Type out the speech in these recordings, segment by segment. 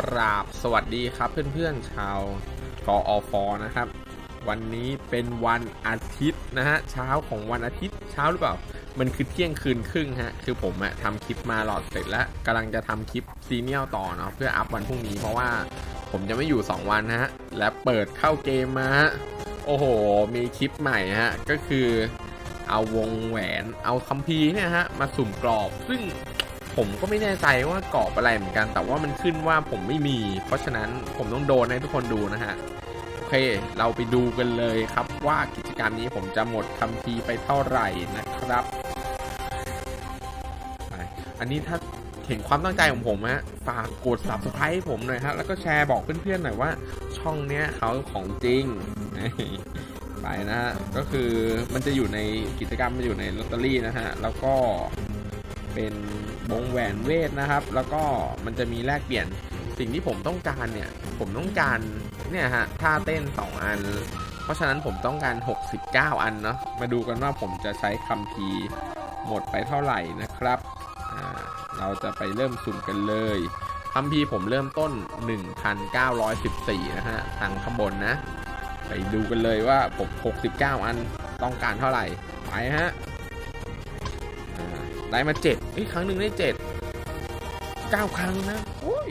กราบสวัสดีครับเพื่อนๆชาวกออฟนะครับ วันนี้เป็นวันอาทิตย์นะฮะเช้าของวันอาทิตย์เช้าหรือเปล่า มันคือเที่ยงคืนครึ่งฮะคือผมอะทำคลิปมาหลอดเสร็จแล้วกำลังจะทำคลิปซีเนียลต่อเนาะเพื่ออัพวันพรุ่งนี้เพราะว่าผมจะไม่อยู่ 2 วันนะฮะและเปิดเข้าเกมมาฮะโอ้โห มีคลิปใหม่ฮะก็คือเอาวงแหวนเอาคัมภีร์เนี่ยฮะมาสุ่มกรอบซึ่ง ผมก็ไม่แน่ใจว่ากรอบอะไรเหมือนกัน แต่ว่ามันขึ้นว่าผมไม่มี เพราะฉะนั้นผมต้องโดนให้ทุกคนดูนะฮะ โอเค เราไปดูกันเลยครับว่ากิจกรรมนี้ผมจะหมดคัมภีไปเท่าไหร่นะครับ อันนี้ถ้าเห็นความตั้งใจของผมฮะ ฝากกด subscribe ผมหน่อยฮะ แล้วก็แชร์บอกเพื่อนๆหน่อยว่า ช่องเนี้ยเขาของจริงไปนะฮะ ก็คือมันจะอยู่ในกิจกรรมมันอยู่ในลอตเตอรี่นะฮะ แล้วก็ เป็นวงแหวนเวทนะครับ แล้วก็มันจะมีแลกเปลี่ยนสิ่งที่ผมต้องการเนี่ย ผมต้องการเนี่ยฮะท่าเต้น 2 อัน เพราะฉะนั้นผมต้องการ 69 อันเนาะมาดูกันว่าผมจะใช้คัมภีหมดไปเท่าไหร่นะครับ เราจะไปเริ่มสุ่มกันเลยคัมภีผมเริ่มต้น 1,914 นะฮะทางข้างบนนะ ไปดูกันเลยว่าผม69 อันต้องการเท่าไหร่ ไปฮะ ได้มาเจ็ดเอ้ยครั้งหนึ่งได้เจ็ดเก้าครั้งนะโอ้ย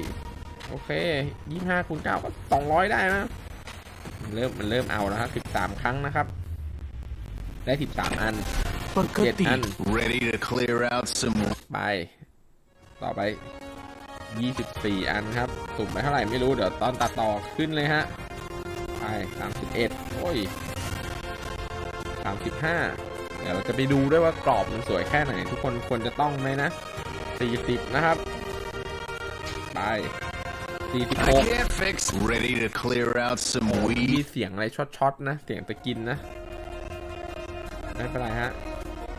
โอเคยี่ห้าคูณเก้าก็สองร้อยได้นะมันเริ่มมันเริ่มเอาแล้วครับสิบสามครั้งนะครับ ได้สิบสามอันปกเจ็ดติอัน Ready to clear out some ไป ต่อไปยี่สิบสี่อันครับ สุ่มไปเท่าไหร่ไม่รู้ เดี๋ยวตอนตัดต่อขึ้นเลยฮะ ไปสามสิบเอ็ดโอ้ยสามสิบห้า เดี๋ยวเราจะไปดูด้วยว่ากรอบมันสวยแค่ไหน ทุกคนควรจะต้องไหมนะ 40 นะครับ ไป I 46 can't fix Ready to clear out some มี weed เสียงอะไรช็อตๆนะ เสียงตะกินนะ ไม่เป็นไรฮะ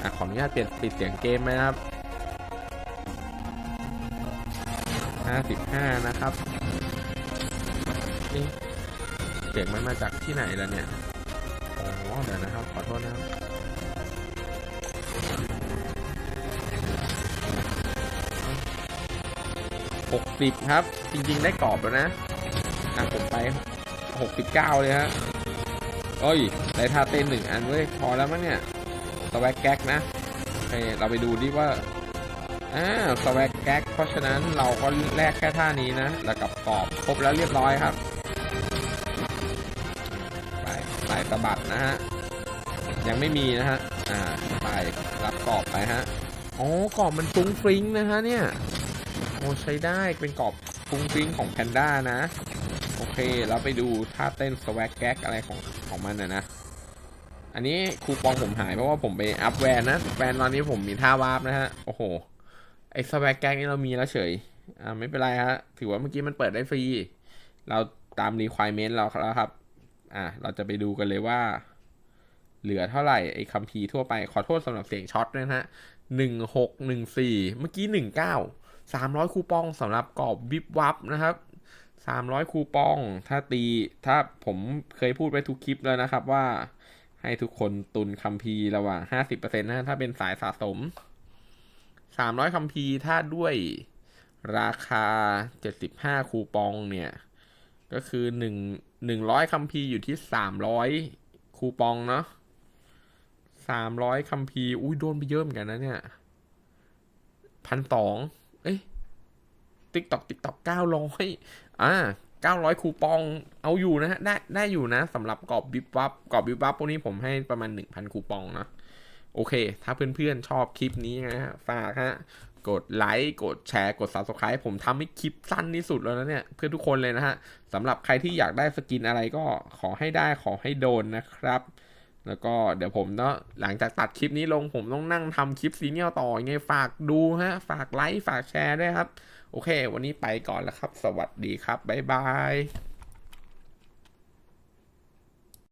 อะขออนุญาตเปลี่ยนปิดเสียงเกมไหมนะครับ 55 นะครับนี่เสียงมันมาจากที่ไหนแล้วเนี่ย อ๋อ เดี๋ยวนะครับ ขอโทษนะครับ หกสิบครับ จริง ๆ ได้กรอบแล้วนะอะผมไปหกสิบเก้าเลยฮะเอ้ยได้ท่าเต้นหนึ่งอันเว้ยพอแล้วมั้งเนี่ยสวักแก๊กนะโอเคเราไปดูดิว่าอ่าสวักแก๊กเพราะฉะนั้นเราก็แลกแค่ท่านี้นะแล้วกับกรอบครบแล้วเรียบร้อยครับ ไปไปสะบัดนะฮะ ยังไม่มีนะฮะ อ่า ไปรับกรอบไปฮะ อ๋อกรอบมันฟุ้งฟริ้งนะฮะเนี่ย โอ้ใช้ได้เป็นกรอบฟุ้งฟริ้งของแพนด้านะ โอเค เราไปดูท่าเต้นสวักแก๊กอะไรของของมันนะนะ อันนี้คูปองผมหายเพราะว่าผมไปอัพแวนนะแวนตอนนี้ผมมีท่าวาร์ปนะฮะ โอ้โห ไอ้สวักแก๊กนี่เรามีแล้วเฉย อ่าไม่เป็นไรฮะ ถือว่าเมื่อกี้มันเปิดได้ฟรี เราตาม requirement เราแล้วครับ อ่าเราจะไปดูกันเลยว่า เหลือเท่าไหร่ไอ้คัมภีร์ทั่วไปขอโทษสำหรับเสียงช็อตนะฮะหนึ่งหกหนึ่งสี่เมื่อกี้หนึ่งเก้าสามร้อยคูปองสำหรับกรอบวิบวับนะครับสามร้อยคูปอง ถ้าตีถ้าผมเคยพูดไปทุกคลิปแล้วนะครับว่าให้ทุกคนตุนคัมภีร์ระหว่างห้าสิบเปอร์เซ็นต์นะถ้าเป็นสายสะสมสามร้อยคัมภีร์ถ้าด้วยราคาเจ็ดสิบห้าคูปองเนี่ย ก็คือหนึ่งหนึ่งร้อยคัมภีร์อยู่ที่สามร้อยคูปองเนาะ สามร้อยคัมภีร์อุ้ยโดนไปเยอะเหมือนกันนะเนี่ยพันสองเอ้ยติ๊กตอกติ๊กตอกเก้าร้อยอ่าเก้าร้อยคูปองเอาอยู่นะฮะได้ได้อยู่นะสำหรับกรอบบิบวับกรอบบิบวับพวกนี้ผมให้ประมาณหนึ่งพันคูปองนะโอเค ถ้าเพื่อนๆชอบคลิปนี้นะฮะฝากฮะกดไลค์กดแชร์กด subscribe ผมทำให้คลิปสั้นที่สุดแล้วนะเนี่ย เพื่อทุกคนเลยนะฮะสำหรับใครที่อยากได้สกินอะไรก็ขอให้ได้ขอให้โดนนะครับ แล้วก็เดี๋ยวผมเนาะหลังจากตัดคลิปนี้ลงผมต้องนั่งทำคลิปซีเนียลต่อยังไงฝากดูฮะ ฝากไลค์ ฝากแชร์ด้วยครับ โอเค วันนี้ไปก่อนแล้วครับ สวัสดีครับ บ๊ายบาย